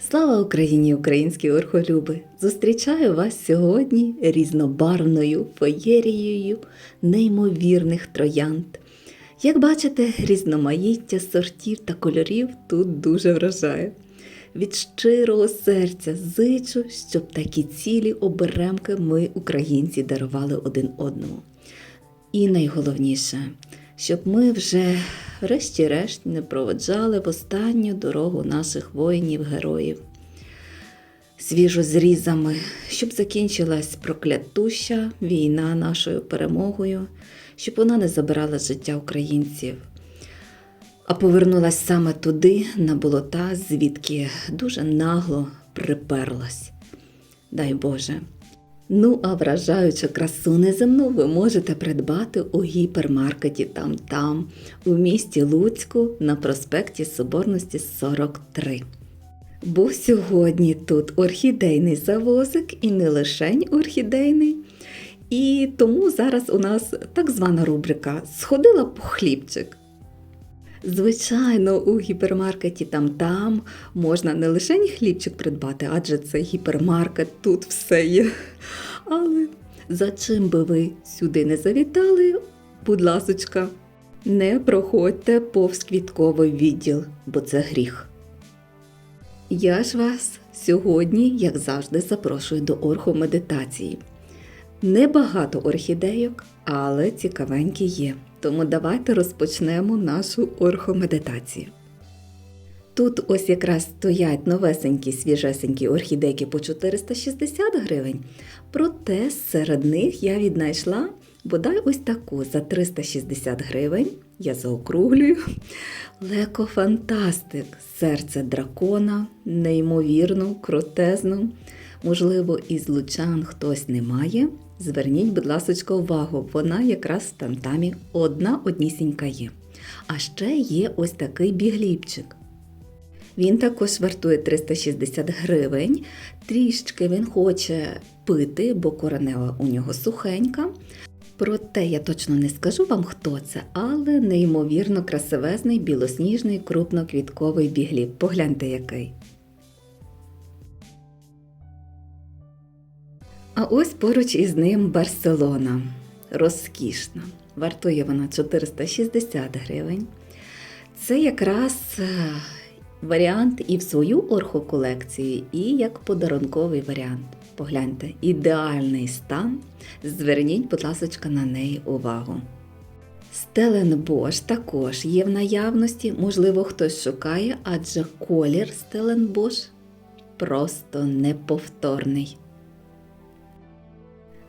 Слава Україні, українські орхолюби! Зустрічаю вас сьогодні різнобарвною феєрією неймовірних троянд. Як бачите, різноманіття сортів та кольорів тут дуже вражає. Від щирого серця зичу, щоб такі цілі оберемки ми, українці, дарували один одному. І найголовніше, щоб ми вже, врешті-решт, не проводжали в останню дорогу наших воїнів-героїв. Свіжо зрізами, щоб закінчилась проклятуща війна нашою перемогою, щоб вона не забирала життя українців, а повернулась саме туди, на болота, звідки дуже нагло приперлась. Дай Боже. Ну, а вражаючу красу неземну ви можете придбати у гіпермаркеті там-там, у місті Луцьку на проспекті Соборності 43. Бо сьогодні тут орхідейний завозик і не лишень орхідейний. І тому зараз у нас так звана рубрика Сходила по хлібчик. Звичайно, у гіпермаркеті там-там можна не лише хлібчик придбати, адже це гіпермаркет, тут все є. Але за чим би ви сюди не завітали, будь ласочка, не проходьте повз квітковий відділ, бо це гріх. Я ж вас сьогодні, як завжди, запрошую до орхомедитації. Небагато орхідейок, але цікавенькі є. Тому давайте розпочнемо нашу орхомедитацію. Тут ось якраз стоять новесенькі свіжесенькі орхідейки по 460 гривень, проте серед них я віднайшла бодай ось таку за 360 гривень. Я заокруглюю. Леко Фантастик, серце дракона, неймовірну, крутезну. Можливо, із лучан хтось не має. Зверніть, будь ласка, увагу, вона якраз в тамтамі одна однісінька є. А ще є ось такий бігліпчик. Він також вартує 360 гривень. Трішки він хоче пити, бо коренева у нього сухенька. Проте я точно не скажу вам, хто це, але неймовірно красивезний білосніжний крупноквітковий бігліп. Погляньте який. А ось поруч із ним Барселона. Розкішна. Вартує вона 460 гривень. Це якраз е, варіант і в свою орхоколекцію, і як подарунковий варіант. Погляньте, ідеальний стан. Зверніть, будь ласка, на неї увагу. Стеленбош також є в наявності, можливо, хтось шукає, адже колір Стеленбош просто неповторний.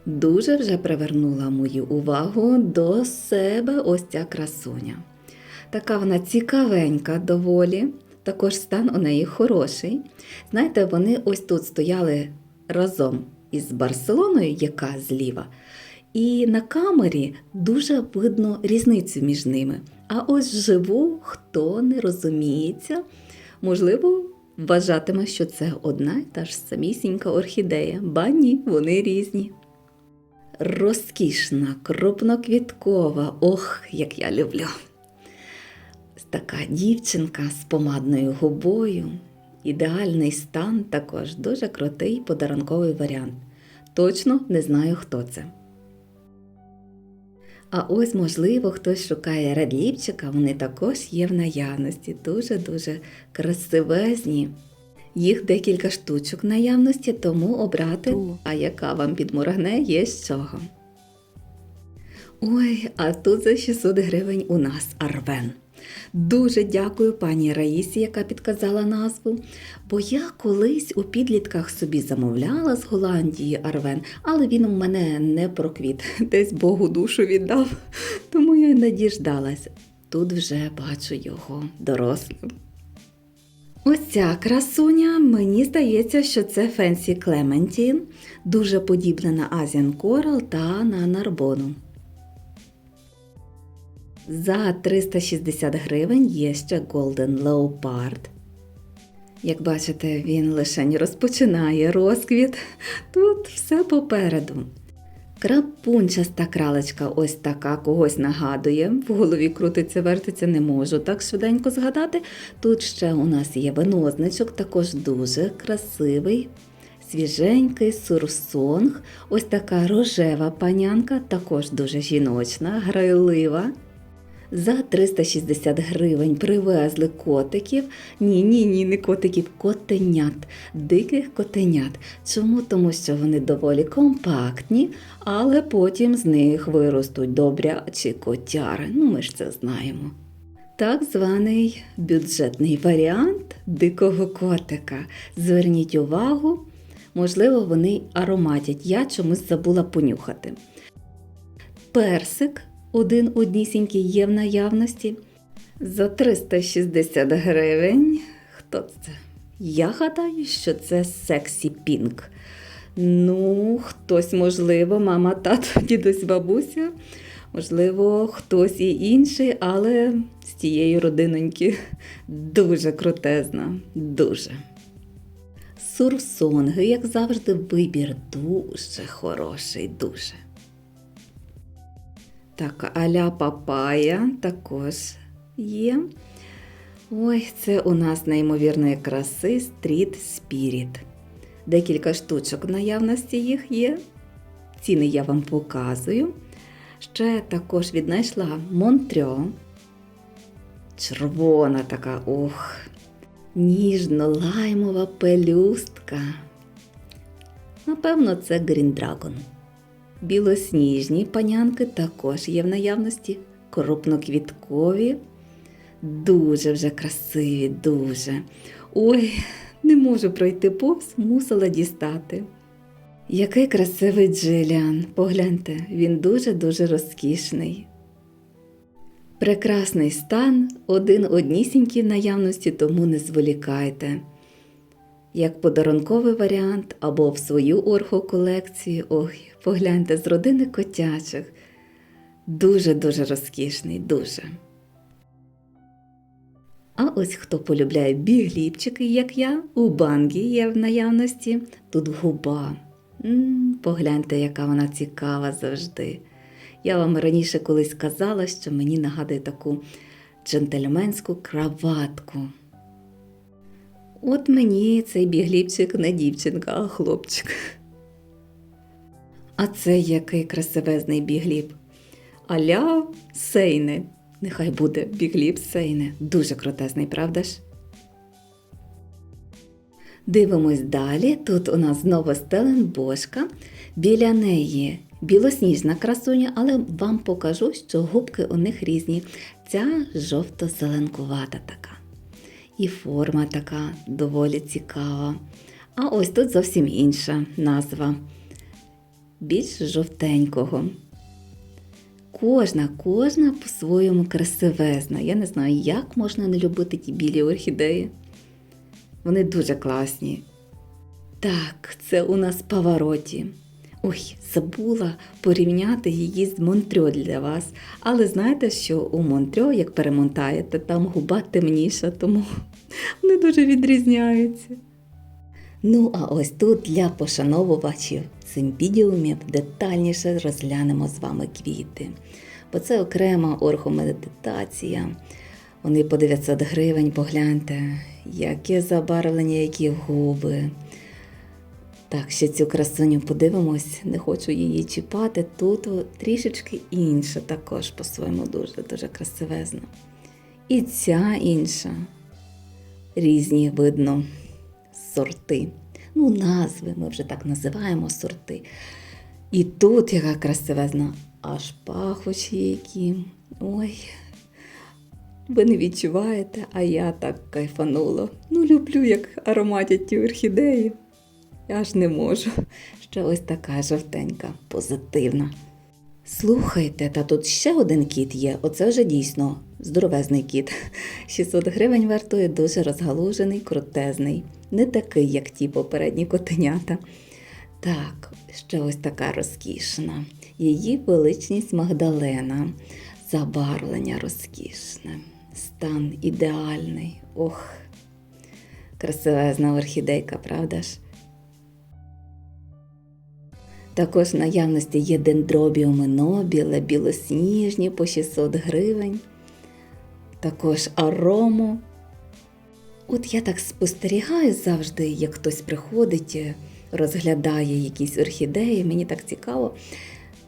Дуже вже привернула мою увагу до себе ось ця красуня. Така вона цікавенька доволі, також стан у неї хороший. Знаєте, вони ось тут стояли разом із Барселоною, яка зліва. І на камері дуже видно різницю між ними. А ось вживу, хто не розуміється, можливо, вважатиме, що це одна й та ж самісінька орхідея. Ба ні, вони різні. Розкішна, крупноквіткова, ох, як я люблю. Така дівчинка з помадною губою. Ідеальний стан також дуже крутий подарунковий варіант. Точно не знаю, хто це. А ось, можливо, хтось шукає редліпчика, вони також є в наявності. Дуже-дуже красивезні. Їх декілька штучок в наявності, тому обрати, а яка вам підморгне, є з чого. Ой, а тут за 600 гривень у нас Арвен. Дуже дякую пані Раїсі, яка підказала назву. Бо я колись у підлітках собі замовляла з Голландії Арвен, але він у мене не проквіт, десь Богу душу віддав, тому я й не діждалась. Тут вже бачу його дорослим. Ось ця красуня, мені здається, що це Фенсі Клементін, дуже подібна на Asian Coral та на Нарбону. За 360 гривень є ще Golden Leopard. Як бачите, він лише розпочинає розквіт. Тут все попереду. Крапунчаста кралечка ось така когось нагадує. В голові крутиться, вертиться, не можу так швиденько згадати. Тут ще у нас є винозначок, також дуже красивий, свіженький сурсонг. Ось така рожева панянка, також дуже жіночна, грайлива. За 360 гривень привезли котиків. Ні, ні, ні, не котиків, котенят, диких котенят. Чому? Тому що вони доволі компактні, але потім з них виростуть добрячі котяри. Ну, ми ж це знаємо. Так званий бюджетний варіант дикого котика. Зверніть увагу, можливо, вони ароматять. Я чомусь забула понюхати. Персик один однісінький є в наявності. За 360 гривень. Хто це? Я гадаю, що це сексі пінк. Ну, хтось, можливо, мама, тато, дідусь, бабуся. Можливо, хтось і інший, але з тієї родиноньки дуже крутезна, дуже. Сурсонги, як завжди, вибір дуже хороший, дуже. Так, аля папая також є. Ой, це у нас неймовірної краси стріт спіріт. Декілька штучок наявності їх є. Ціни я вам показую. Ще також віднайшла Монтрьо. Червона така, ох, ніжно-лаймова пелюстка. Напевно, це Green Dragon. Білосніжні панянки також є в наявності, крупноквіткові, дуже вже красиві, дуже. Ой, не можу пройти повз, мусила дістати. Який красивий Джиліан, погляньте, він дуже-дуже розкішний. Прекрасний стан, один однісінький в наявності, тому не зволікайте. Як подарунковий варіант або в свою орхоколекцію, ой, погляньте з родини котячих. Дуже-дуже розкішний, дуже. А ось хто полюбляє бігліпчики, як я, у бангі є в наявності, тут губа. М-м, погляньте, яка вона цікава завжди. Я вам раніше колись казала, що мені нагадує таку джентльменську краватку. От мені цей бігліпчик не дівчинка, а хлопчик. А це який красивезний бігліп. Аля Сейне. Нехай буде бігліп Сейне. Дуже крутезний, правда ж? Дивимось далі. Тут у нас знову стеленбошка. Біля неї білосніжна красуня, але вам покажу, що губки у них різні. Ця жовто-зеленкувата така. І форма така доволі цікава. А ось тут зовсім інша назва. Більш жовтенького. Кожна, кожна по-своєму красивезна. Я не знаю, як можна не любити ті білі орхідеї. Вони дуже класні. Так, це у нас павароті. Ой, забула порівняти її з Монтрьо для вас. Але знаєте, що у Монтрьо, як перемонтаєте, там губа темніша, тому вони дуже відрізняються. Ну, а ось тут для пошановувачів симпідіумів детальніше розглянемо з вами квіти. Бо це окрема орхомедитація. Вони по 900 гривень, погляньте, яке забарвлення, які губи. Так, ще цю красуню подивимось, не хочу її чіпати. Тут трішечки інша, також по-своєму дуже-дуже красивезна. І ця інша. Різні видно сорти. Ну, назви, ми вже так називаємо сорти. І тут яка красивезна, аж пахощі які. Ой, ви не відчуваєте, а я так кайфанула. Ну, люблю, як ароматять ті орхідеї. Я аж не можу. Ще ось така жовтенька, позитивна. Слухайте, та тут ще один кіт є. Оце вже дійсно здоровезний кіт. 600 гривень вартує, дуже розгалужений, крутезний. Не такий, як ті попередні котенята. Так, ще ось така розкішна. Її величність Магдалена. Забарвлення розкішне. Стан ідеальний. Ох, красивезна орхідейка, правда ж? Також в наявності є дендробіуми нобіле, білосніжні по 600 гривень. Також арому. От я так спостерігаю завжди, як хтось приходить, е, розглядає якісь орхідеї, мені так цікаво.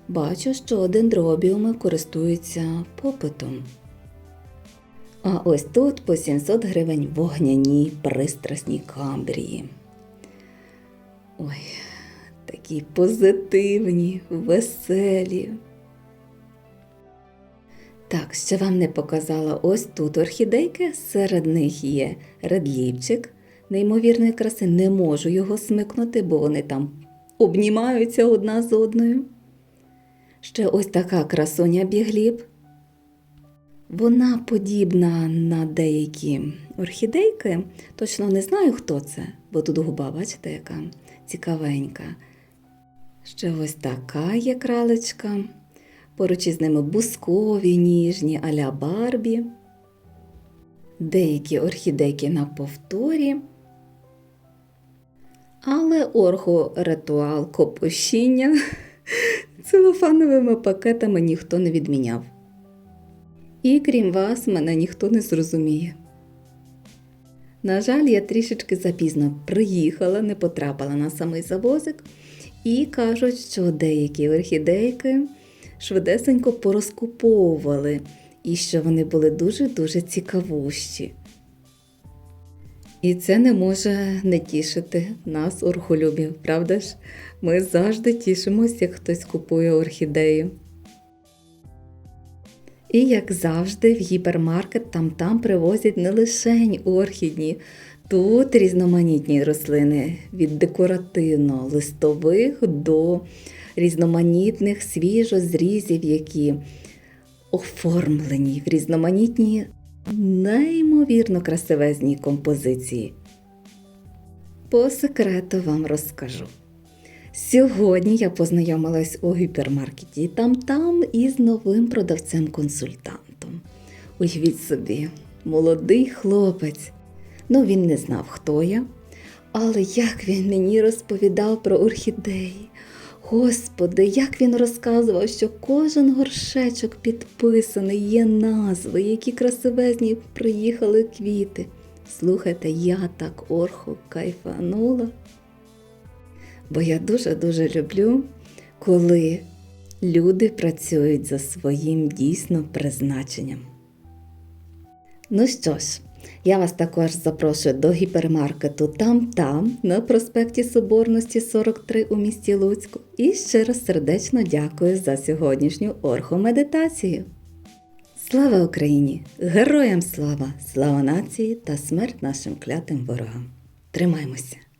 Бачу, що дендробіуми користуються попитом. А ось тут по 700 гривень вогняні пристрасні камбрії. Ой, такі позитивні, веселі. Так, ще вам не показала ось тут орхідейки. Серед них є редлівчик неймовірної краси. Не можу його смикнути, бо вони там обнімаються одна з одною. Ще ось така красуня бігліб. Вона подібна на деякі орхідейки. Точно не знаю, хто це, бо тут губа, бачите, яка цікавенька. Ще ось така є кралечка. Поруч із ними бускові, ніжні аля Барбі. Деякі орхідейки на повторі. Але орхо-ритуал копошіння целофановими пакетами ніхто не відміняв. І крім вас, мене ніхто не зрозуміє. На жаль, я трішечки запізно приїхала, не потрапила на самий завозик, і кажуть, що деякі орхідейки швидесенько порозкуповували, і що вони були дуже-дуже цікавущі. І це не може не тішити нас, орхолюбів, правда ж? Ми завжди тішимося, як хтось купує орхідею. І як завжди, в гіпермаркет там-там привозять не лише орхідні, тут різноманітні рослини від декоративно-листових до різноманітних свіжозрізів, які оформлені в різноманітні, неймовірно красивезні композиції. По секрету вам розкажу. Сьогодні я познайомилась у гіпермаркеті там-там із новим продавцем-консультантом. Уявіть собі, молодий хлопець. Ну, він не знав, хто я, але як він мені розповідав про орхідеї. Господи, як він розказував, що кожен горшечок підписаний, є назви, які красивезні приїхали квіти. Слухайте, я так орхо кайфанула. Бо я дуже-дуже люблю, коли люди працюють за своїм дійсно призначенням. Ну що ж, я вас також запрошую до гіпермаркету там-там на проспекті Соборності 43 у місті Луцьку. І ще раз сердечно дякую за сьогоднішню орхомедитацію. Слава Україні! Героям слава! Слава нації та смерть нашим клятим ворогам! Тримаймося!